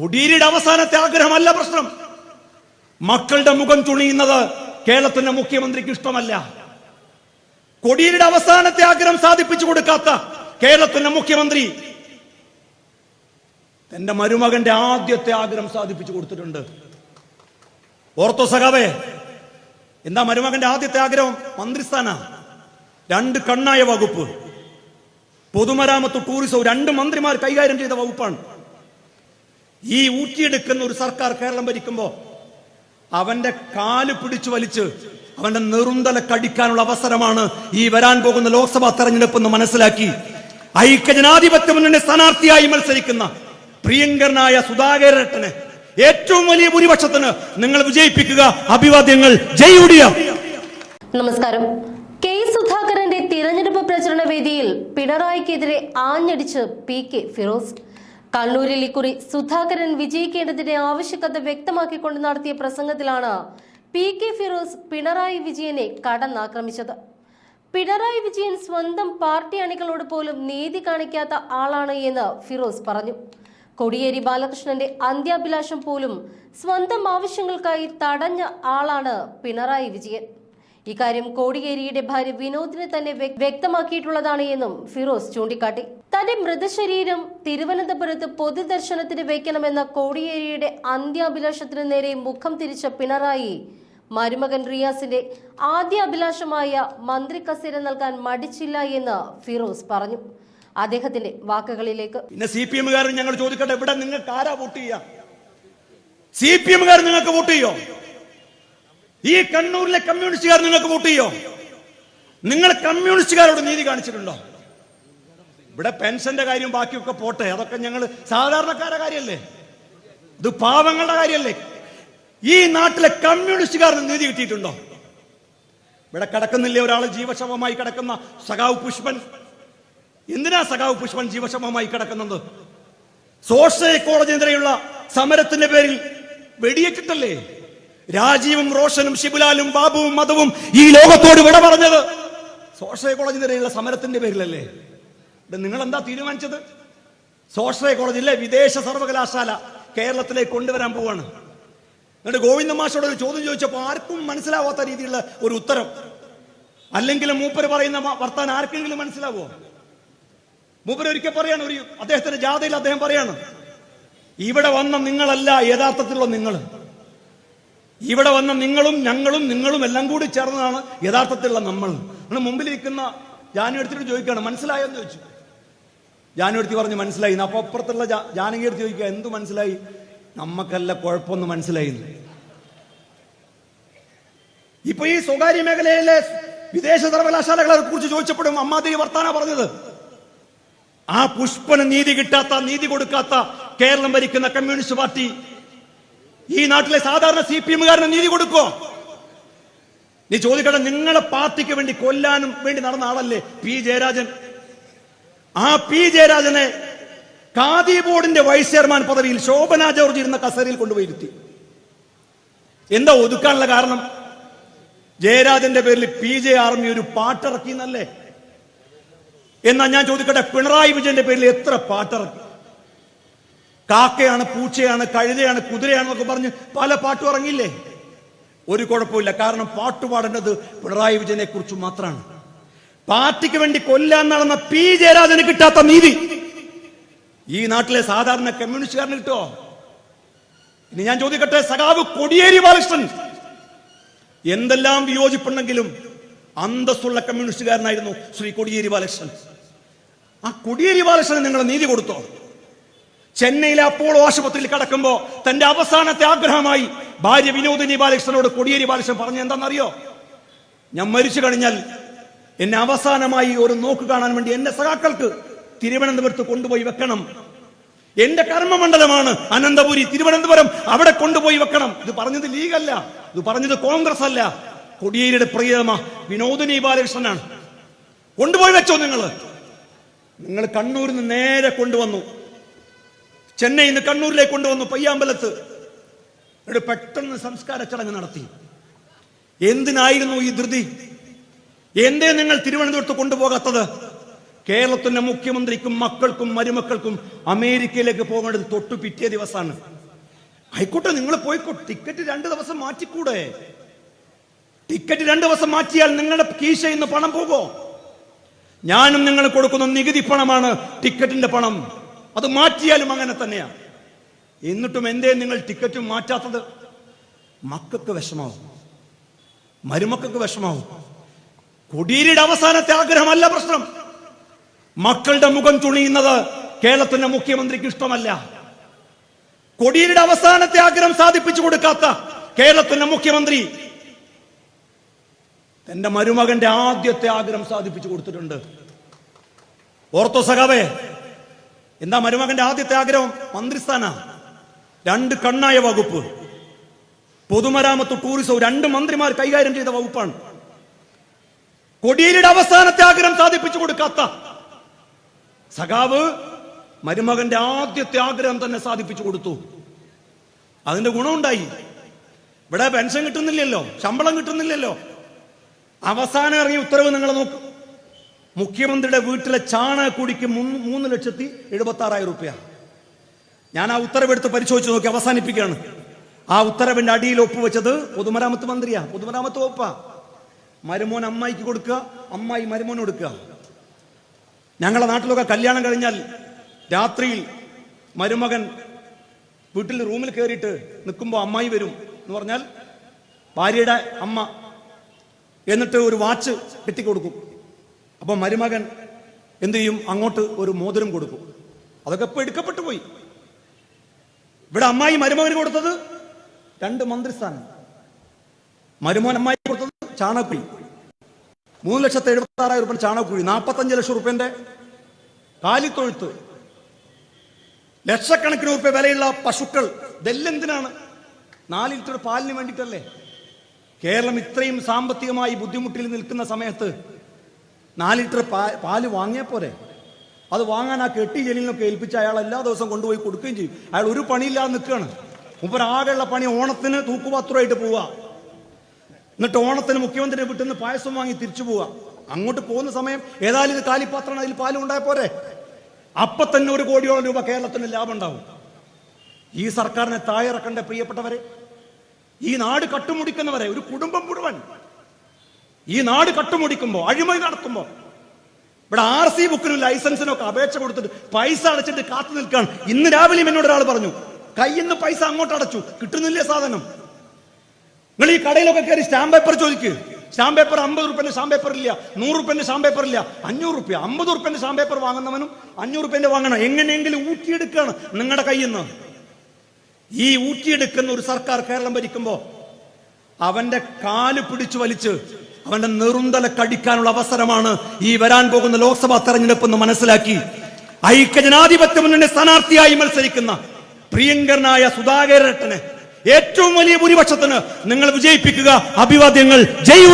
കൊടിയേരിയുടെ അവസാനത്തെ ആഗ്രഹമല്ല പ്രശ്നം. മക്കളുടെ മുഖം തുണിയുന്നത് കേരളത്തിന്റെ മുഖ്യമന്ത്രിക്ക് ഇഷ്ടമല്ല. കൊടിയുടെ അവസാനത്തെ ആഗ്രഹം സാധിപ്പിച്ചു കൊടുക്കാത്ത കേരളത്തിന്റെ മുഖ്യമന്ത്രി തന്റെ മരുമകന്റെ ആദ്യത്തെ ആഗ്രഹം സാധിപ്പിച്ചു കൊടുത്തിട്ടുണ്ട്. ഓർത്തോ സഖാവേ എന്താ മരുമകന്റെ ആദ്യത്തെ ആഗ്രഹം? മന്ത്രിസ്ഥാന. രണ്ട് കണ്ണായ വകുപ്പ്. പൊതുമരാമത്ത് ടൂറിസവും രണ്ട് മന്ത്രിമാർ കൈകാര്യം ചെയ്ത വകുപ്പാണ്. ഈ ഊറ്റിയെടുക്കുന്ന ഒരു സർക്കാർ കേരളം ഭരിക്കുമ്പോ അവന്റെ കാൽ പിടിച്ചു വലിച്ച് അവന്റെ നെറുന്തല കടിക്കാനുള്ള അവസരമാണ് ഈ വരാൻ പോകുന്ന ലോക്സഭാ തെരഞ്ഞെടുപ്പ് എന്ന് മനസ്സിലാക്കി ഐക്യജനാധിപത്യ മുന്നണി സ്ഥാനാർത്ഥിയായി മത്സരിക്കുന്ന പ്രിയങ്കരനായ സുധാകരട്ടനെ ഏറ്റവും വലിയ ഭൂരിപക്ഷത്തിന് നിങ്ങൾ വിജയിപ്പിക്കുക. അഭിവാദ്യങ്ങൾ. ജയ്യുടിയ നമസ്കാരം. കെ സുധാകരന്റെ തിരഞ്ഞെടുപ്പ് പ്രചരണ വേദിയിൽ പിണറായിക്കെതിരെ ആഞ്ഞടിച്ച് പി കെ ഫിറോസ്. കണ്ണൂരിൽ ഇക്കുറി സുധാകരൻ വിജയിക്കേണ്ടതിന്റെ ആവശ്യകത വ്യക്തമാക്കിക്കൊണ്ട് നടത്തിയ പ്രസംഗത്തിലാണ് പി കെ ഫിറോസ് പിണറായി വിജയനെ കടന്നാക്രമിച്ചത്. പിണറായി വിജയൻ സ്വന്തം പാർട്ടി അണികളോട് പോലും നീതി കാണിക്കാത്ത ആളാണ് എന്ന് ഫിറോസ് പറഞ്ഞു. കൊടിയേരി ബാലകൃഷ്ണന്റെ അന്ത്യാഭിലാഷം പോലും സ്വന്തം ആവശ്യങ്ങൾക്കായി തടഞ്ഞ ആളാണ് പിണറായി വിജയൻ. ഇക്കാര്യം കോടിയേരിയുടെ ഭാര്യ വിനോദിന് തന്നെ വ്യക്- വ്യക്തമാക്കിയിട്ടുള്ളതാണ് എന്നും ഫിറോസ് ചൂണ്ടിക്കാട്ടി. തന്റെ മൃതശരീരം തിരുവനന്തപുരത്ത് പൊതുദർശനത്തിന് വെക്കണമെന്ന കോടിയേരിയുടെ അന്ത്യാഭിലാഷത്തിന് നേരെ മുഖം തിരിച്ച പിണറായി മരുമകൻ റിയാസിന്റെ ആദ്യ അഭിലാഷമായ മന്ത്രി കസേര നൽകാൻ മടിച്ചില്ല എന്ന് ഫിറോസ് പറഞ്ഞു. അദ്ദേഹത്തിന്റെ വാക്കുകളിലേക്ക്. പിന്നെ സി പി എമ്മുകാരൻ ഞങ്ങൾ ചോദിക്കട്ടെ ഇവിടെ നിങ്ങൾക്ക് ആരാ വോട്ട് ചെയ്യാം? സി പി എമ്മുകാർ നിങ്ങൾക്ക് വോട്ട് ചെയ്യോ? ഈ കണ്ണൂരിലെ കമ്മ്യൂണിസ്റ്റുകാർ നിങ്ങൾക്ക് വോട്ട് ചെയ്യോ? നിങ്ങൾ കമ്മ്യൂണിസ്റ്റുകാരോട് നീതി കാണിച്ചിട്ടുണ്ടോ? ഇവിടെ പെൻഷന്റെ കാര്യം ബാക്കിയൊക്കെ പോട്ടെ. അതൊക്കെ ഞങ്ങൾ സാധാരണക്കാരുടെ കാര്യമല്ലേ ഇത് പാവങ്ങളുടെ കാര്യമല്ലേ ഈ നാട്ടിലെ കമ്മ്യൂണിസ്റ്റുകാരന് നീതി കിട്ടിയിട്ടുണ്ടോ? ഇവിടെ കിടക്കുന്നില്ലേ ഒരാൾ ജീവശവമായി കിടക്കുന്ന സഖാവ് പുഷ്പൻ? എന്തിനാ സഖാവ് പുഷ്പൻ ജീവശമമായി കിടക്കുന്നത്? സോഷ്യൽ കോളേജിനെതിരെയുള്ള സമരത്തിന്റെ പേരിൽ വെടിയേറ്റിട്ടല്ലേ? രാജീവും റോഷനും ശിബുലാലും ബാബുവും മതവും ഈ ലോകത്തോട് വിട പറഞ്ഞത് സോഷ്യൽ കോളേജിനെതിരെയുള്ള സമരത്തിന്റെ പേരിലല്ലേ? ഇത് നിങ്ങൾ എന്താ തീരുമാനിച്ചത്? സോഷ്യൽ കോളേജിലെ വിദേശ സർവകലാശാല കേരളത്തിലേക്ക് കൊണ്ടുവരാൻ പോവാണ്. എന്നിട്ട് ഗോവിന്ദ മാഷോട് ഒരു ചോദ്യം ചോദിച്ചപ്പോൾ ആർക്കും മനസ്സിലാവാത്ത രീതിയിലുള്ള ഒരു ഉത്തരം. അല്ലെങ്കിൽ മൂപ്പര് പറയുന്ന വർത്താൻ ആർക്കെങ്കിലും മനസ്സിലാവോ? മൂപ്പര് ഒരിക്കൽ പറയാണ് ഒരു അദ്ദേഹത്തിന്റെ ജാഥയിൽ അദ്ദേഹം പറയാണ് ഇവിടെ വന്ന നിങ്ങളല്ല യഥാർത്ഥത്തിലുള്ള നിങ്ങൾ ഇവിടെ വന്ന നിങ്ങളും ഞങ്ങളും നിങ്ങളും എല്ലാം കൂടി ചേർന്നതാണ് യഥാർത്ഥത്തിലുള്ള നമ്മൾ. നിങ്ങൾ മുമ്പിൽ ഇരിക്കുന്ന ജാനു എടുത്തിട്ട് ചോദിക്കുകയാണ് മനസ്സിലായോ എന്ന് ചോദിച്ചു. ജാനു എടുത്തി പറഞ്ഞു മനസ്സിലായി. അപ്പൊ അപ്പുറത്തുള്ള ജാനകി എടുത്ത് ചോദിക്കുക എന്ത് മനസ്സിലായി? നമ്മക്കല്ല കുഴപ്പമൊന്നും മനസ്സിലായില്ല. ഇപ്പൊ ഈ സ്വകാര്യ മേഖലയിലെ വിദേശ സർവകലാശാലകളെ കുറിച്ച് ചോദിച്ചപ്പോഴും അമ്മാതിരി വർത്താന പറഞ്ഞത്. ആ പുഷ്പന് നീതി കിട്ടാത്ത നീതി കൊടുക്കാത്ത കേരളം ഭരിക്കുന്ന കമ്മ്യൂണിസ്റ്റ് പാർട്ടി ഈ നാട്ടിലെ സാധാരണ സി പി എമ്മുകാരന് നീതി കൊടുക്കോ നീ ചോദിക്കട്ടെ നിങ്ങളെ പാർട്ടിക്ക് വേണ്ടി കൊല്ലാനും വേണ്ടി നടന്ന ആളല്ലേ പി ജയരാജൻ? ആ പി ജയരാജനെ ഖാദി ബോർഡിന്റെ വൈസ് ചെയർമാൻ പദവിയിൽ ശോഭന ജോർജ് ഇരുന്ന കസേരയിൽ കൊണ്ടുപോയി ഇരുത്തി. എന്താ ഒതുക്കാനുള്ള കാരണം? ജയരാജന്റെ പേരിൽ പി ജെ ആർമി ഒരു പാട്ടിറക്കി എന്നല്ലേ എന്നാ ഞാൻ ചോദിക്കട്ടെ പിണറായി വിജയന്റെ പേരിൽ എത്ര പാട്ടിറക്കി? കാക്കയാണ് പൂച്ചയാണ് കഴുതയാണ് കുതിരയാണെന്നൊക്കെ പറഞ്ഞ് പല പാട്ടും ഇറങ്ങില്ലേ ഒരു കുഴപ്പമില്ല. കാരണം പാട്ട് പാടേണ്ടത് പിണറായി വിജയനെ കുറിച്ച് മാത്രമാണ്. പാർട്ടിക്ക് വേണ്ടി കൊല്ലാൻ നടന്ന പി. ജയരാജന് കിട്ടാത്ത നീതി. ഈ നാട്ടിലെ സാധാരണ കമ്മ്യൂണിസ്റ്റുകാരന് കിട്ടോ ഇനി ഞാൻ ചോദിക്കട്ടെ സഖാവ് കൊടിയേരി ബാലകൃഷ്ണൻ. എന്തെല്ലാം വിയോജിപ്പുണ്ടെങ്കിലും അന്തസ്സുള്ള കമ്മ്യൂണിസ്റ്റുകാരനായിരുന്നു ശ്രീ കൊടിയേരി ബാലകൃഷ്ണൻ. ആ കൊടിയേരി ബാലകൃഷ്ണന് നിങ്ങളെ നീതി കൊടുത്തോ? ചെന്നൈയിലെ അപ്പോളോ ആശുപത്രിയിൽ കിടക്കുമ്പോ തന്റെ അവസാനത്തെ ആഗ്രഹമായി ഭാര്യ വിനോദിനി ബാലകൃഷ്ണനോട് കൊടിയേരി ബാലകൃഷ്ണൻ പറഞ്ഞു എന്താണെന്നറിയോ? ഞാൻ മരിച്ചു കഴിഞ്ഞാൽ എന്നെ അവസാനമായി ഒരു നോക്ക് കാണാൻ വേണ്ടി എന്റെ സഹാക്കൾക്ക് തിരുവനന്തപുരത്ത് കൊണ്ടുപോയി വെക്കണം. എന്റെ കർമ്മമണ്ഡലമാണ് അനന്തപുരി തിരുവനന്തപുരം അവിടെ കൊണ്ടുപോയി വെക്കണം. ഇത് പറഞ്ഞത് ലീഗല്ല ഇത് പറഞ്ഞത് കോൺഗ്രസ് അല്ല കൊടിയേരിയുടെ പ്രിയതമ വിനോദിനി ബാലകൃഷ്ണനാണ്. കൊണ്ടുപോയി വെച്ചോ നിങ്ങൾ നിങ്ങൾ കണ്ണൂരിൽ നിന്ന് നേരെ കൊണ്ടുവന്നു. ചെന്നൈയിൽ നിന്ന് കണ്ണൂരിലേക്ക് കൊണ്ടുവന്നു പയ്യാമ്പലത്ത്. എന്നിട്ട് പെട്ടെന്ന് സംസ്കാര ചടങ്ങ് നടത്തി. എന്തിനായിരുന്നു ഈ ധൃതി? എന്തേ നിങ്ങൾ തിരുവനന്തപുരത്ത് കൊണ്ടുപോകാത്തത്? കേരളത്തിന്റെ മുഖ്യമന്ത്രിക്കും മക്കൾക്കും മരുമക്കൾക്കും അമേരിക്കയിലേക്ക് പോകേണ്ടത് തൊട്ടു പിറ്റേ ദിവസമാണ്. ആയിക്കോട്ടെ നിങ്ങൾ പോയിക്കോ ടിക്കറ്റ് രണ്ട് ദിവസം മാറ്റിക്കൂടെ? ടിക്കറ്റ് രണ്ട് ദിവസം മാറ്റിയാൽ നിങ്ങളുടെ കീശയിൽ നിന്ന് പണം പോകോ ഞാനും നിങ്ങൾ കൊടുക്കുന്ന നികുതി പണമാണ് ടിക്കറ്റിന്റെ പണം. അത് മാറ്റിയാലും അങ്ങനെ തന്നെയാണ് എന്നിട്ടും എന്തേ നിങ്ങൾ ടിക്കറ്റ് മാറ്റാത്തത്? മക്കൾക്ക് വിഷമാവും. മരുമക്കൾക്ക് വിഷമാവും. കൊടിയേരിയുടെ അവസാനത്തെ ആഗ്രഹമല്ല പ്രശ്നം. മക്കളുടെ മുഖം തുണിയുന്നത് കേരളത്തിന്റെ മുഖ്യമന്ത്രിക്ക് ഇഷ്ടമല്ല. കൊടിയേരിയുടെ അവസാനത്തെ ആഗ്രഹം സാധിപ്പിച്ചു കൊടുക്കാത്ത കേരളത്തിന്റെ മുഖ്യമന്ത്രി തന്റെ മരുമകന്റെ ആദ്യത്തെ ആഗ്രഹം സാധിപ്പിച്ചു കൊടുത്തിട്ടുണ്ട്. ഓർത്തോ സഖാവേ എന്താ മരുമകന്റെ ആദ്യത്തെ ആഗ്രഹം? മന്ത്രിസ്ഥാന. രണ്ട് കണ്ണായ വകുപ്പ്. പൊതുമരാമത്ത് ടൂറിസവും രണ്ട് മന്ത്രിമാർ കൈകാര്യം ചെയ്ത വകുപ്പാണ്. കൊടിയേരിയുടെ അവസാനത്തെ ആഗ്രഹം സാധിപ്പിച്ചു കൊടുക്കാത്ത. സഖാവ് മരുമകന്റെ ആദ്യത്തെ ആഗ്രഹം തന്നെ സാധിപ്പിച്ചു കൊടുത്തു. അതിന്റെ ഗുണമുണ്ടായി. ഇവിടെ പെൻഷൻ കിട്ടുന്നില്ലല്ലോ ശമ്പളം കിട്ടുന്നില്ലല്ലോ. അവസാനം ഇറങ്ങിയ ഉത്തരവ് നിങ്ങൾ നോക്ക്. മുഖ്യമന്ത്രിയുടെ വീട്ടിലെ ചാണകക്കുടിക്ക് മൂന്ന് ലക്ഷത്തി എഴുപത്തി ആറായിരം റുപ്യ. ഞാൻ ആ ഉത്തരവെടുത്ത് പരിശോധിച്ച് നോക്കി അവസാനിപ്പിക്കുകയാണ്. ആ ഉത്തരവിന്റെ അടിയിൽ ഒപ്പുവെച്ചത് പൊതുമരാമത്ത് മന്ത്രിയാ. പൊതുമരാമത്ത് വകുപ്പാ. മരുമോൻ അമ്മായിക്ക് കൊടുക്കുക അമ്മായി മരുമോൻ കൊടുക്കുക. ഞങ്ങളുടെ നാട്ടിലൊക്കെ കല്യാണം കഴിഞ്ഞാൽ രാത്രിയിൽ മരുമകൻ വീട്ടിൽ റൂമിൽ കയറിയിട്ട് നിൽക്കുമ്പോൾ അമ്മായി വരും എന്ന് പറഞ്ഞാൽ ഭാര്യയുടെ അമ്മ എന്നിട്ട് ഒരു വാച്ച് കെട്ടിക്കൊടുക്കും. അപ്പൊ മരുമകൻ എന്തു ചെയ്യും? അങ്ങോട്ട് ഒരു മോതിരം കൊടുക്കും. അതൊക്കെ ഇപ്പൊ എടുക്കപ്പെട്ടു പോയി. ഇവിടെ അമ്മായി മരുമകന് കൊടുത്തത് രണ്ട് മന്ത്രിസ്ഥാനം. മരുമോൻ അമ്മായി കൊടുത്തത് ചാണകക്കുഴി മൂന്ന് ലക്ഷത്തി എഴുപത്തി ആറായിരം രൂപ ചാണകക്കുഴി നാൽപ്പത്തഞ്ച് ലക്ഷം റുപ്യന്റെ കാലിത്തൊഴുത്ത്. ലക്ഷക്കണക്കിന് റുപ്യ വിലയുള്ള പശുക്കൾ. ഇതെല്ലെന്തിനാണ്? നാല് ലിറ്റർ പാലിന് വേണ്ടിയിട്ടല്ലേ? കേരളം ഇത്രയും സാമ്പത്തികമായി ബുദ്ധിമുട്ടിൽ നിൽക്കുന്ന സമയത്ത് നാല് ലിറ്റർ പാൽ വാങ്ങിയാൽ പോരെ. അത് വാങ്ങാൻ ആ കെട്ടി ജലീലിനൊക്കെ ഏൽപ്പിച്ച് അയാൾ എല്ലാ ദിവസവും കൊണ്ടുപോയി കൊടുക്കുകയും ചെയ്യും. അയാൾ ഒരു പണിയില്ലാതെ നിൽക്കുകയാണ്. മുമ്പ് ആകെയുള്ള പണി ഓണത്തിന് തൂക്കുപാത്രമായിട്ട് പോവുക. എന്നിട്ട് ഓണത്തിന് മുഖ്യമന്ത്രിയെ വീട്ടിൽ നിന്ന് പായസം വാങ്ങി തിരിച്ചു പോവുക. അങ്ങോട്ട് പോകുന്ന സമയം ഏതായാലും ഇത് കാലിപ്പാത്രമാണ് അതിൽ പാലും ഉണ്ടായ പോരെ. അപ്പൊ തന്നെ ഒരു കോടിയോളം രൂപ കേരളത്തിന് ലാഭം ഉണ്ടാവും. ഈ സർക്കാരിനെ താഴിറക്കണ്ട പ്രിയപ്പെട്ടവരെ ഈ നാട് കട്ടുമുടിക്കുന്നവരെ ഒരു കുടുംബം മുഴുവൻ ഈ നാട് കട്ടുമുടിക്കുമ്പോ അഴിമതി നടത്തുമ്പോ ഇവിടെ ആർ സി ബുക്കിനും ലൈസൻസിനൊക്കെ അപേക്ഷ കൊടുത്തിട്ട് പൈസ അടച്ചിട്ട് കാത്തു നിൽക്കാൻ ഇന്ന് രാവിലെയും എന്നോട് ഒരാൾ പറഞ്ഞു കയ്യിൽ നിന്ന് പൈസ അങ്ങോട്ട് അടച്ചു കിട്ടുന്നില്ലേ സാധനം. നിങ്ങൾ ഈ കടയിലൊക്കെ കയറി സ്റ്റാമ്പ് പേപ്പർ ചോദിക്ക് സ്റ്റാമ്പ് പേപ്പർ അമ്പത് റുപ്യന്റെ സ്റ്റാമ്പ് പേപ്പർ ഇല്ല നൂറ് റുപ്യന്റെ സ്റ്റാമ്പ് പേപ്പർ ഇല്ല അഞ്ഞൂറ് റുപ്യ അമ്പത് റുപ്യന്റെ സ്റ്റാമ്പ് പേപ്പർ വാങ്ങുന്നവനും അഞ്ഞൂറ് റുപ്യന്റെ വാങ്ങണം എങ്ങനെയെങ്കിലും ഊറ്റിയെടുക്കുകയാണ് നിങ്ങളുടെ കയ്യിൽ നിന്ന് ഈ ഊറ്റിയെടുക്കുന്ന ഒരു സർക്കാർ കേരളം ഭരിക്കുമ്പോ അവന്റെ കാൽ പിടിച്ചു വലിച്ച് അവന്റെ നെറുന്തല കടിക്കാനുള്ള അവസരമാണ് ഈ വരാൻ പോകുന്ന ലോക്സഭാ തെരഞ്ഞെടുപ്പ് എന്ന് മനസ്സിലാക്കി. ഐക്യജനാധിപത്യ മുന്നണി സ്ഥാനാർത്ഥിയായി മത്സരിക്കുന്ന പ്രിയങ്കരനായ സുധാകരട്ടനെ ഏറ്റവും വലിയ ഭൂരിപക്ഷത്തിന് നിങ്ങൾ വിജയിപ്പിക്കുക. അഭിവാദ്യങ്ങൾ. ജയ്